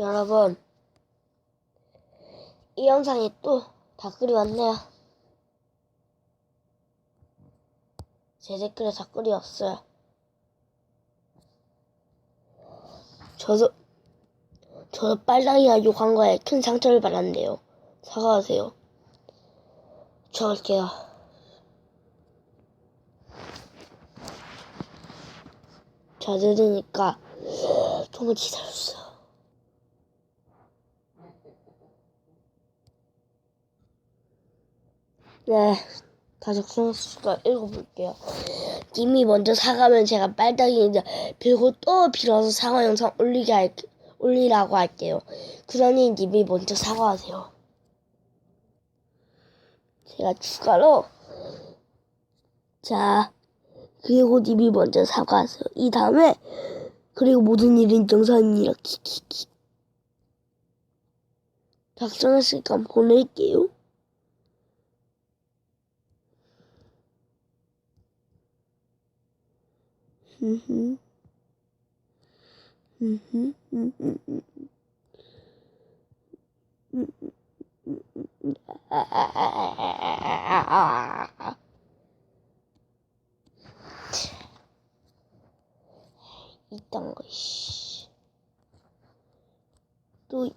여러분, 이 영상이 또 댓글이 왔네요. 제 댓글에 댓글이 왔어요. 저도, 저도 빨랑이가 욕한 거에 큰 상처를 받았는데요. 사과하세요. 저 할게요. 저 들으니까 조금 기다려주세요. 네, 가족 선수가 읽어볼게요. 님이 먼저 사과면 제가 빨딱이 이제 빌고 또 빌어서 사과 영상 올리게 할, 올리라고 할게요. 그러니 님이 먼저 사과하세요. 제가 추가로 자 그리고 님이 먼저 사과하세요. 이 다음에 그리고 모든 일은 정상입니다. 키키키. 작성했으니까 보낼게요. うんうん。うんうん。うんうん。うんうん。ああ。痛いし。どい。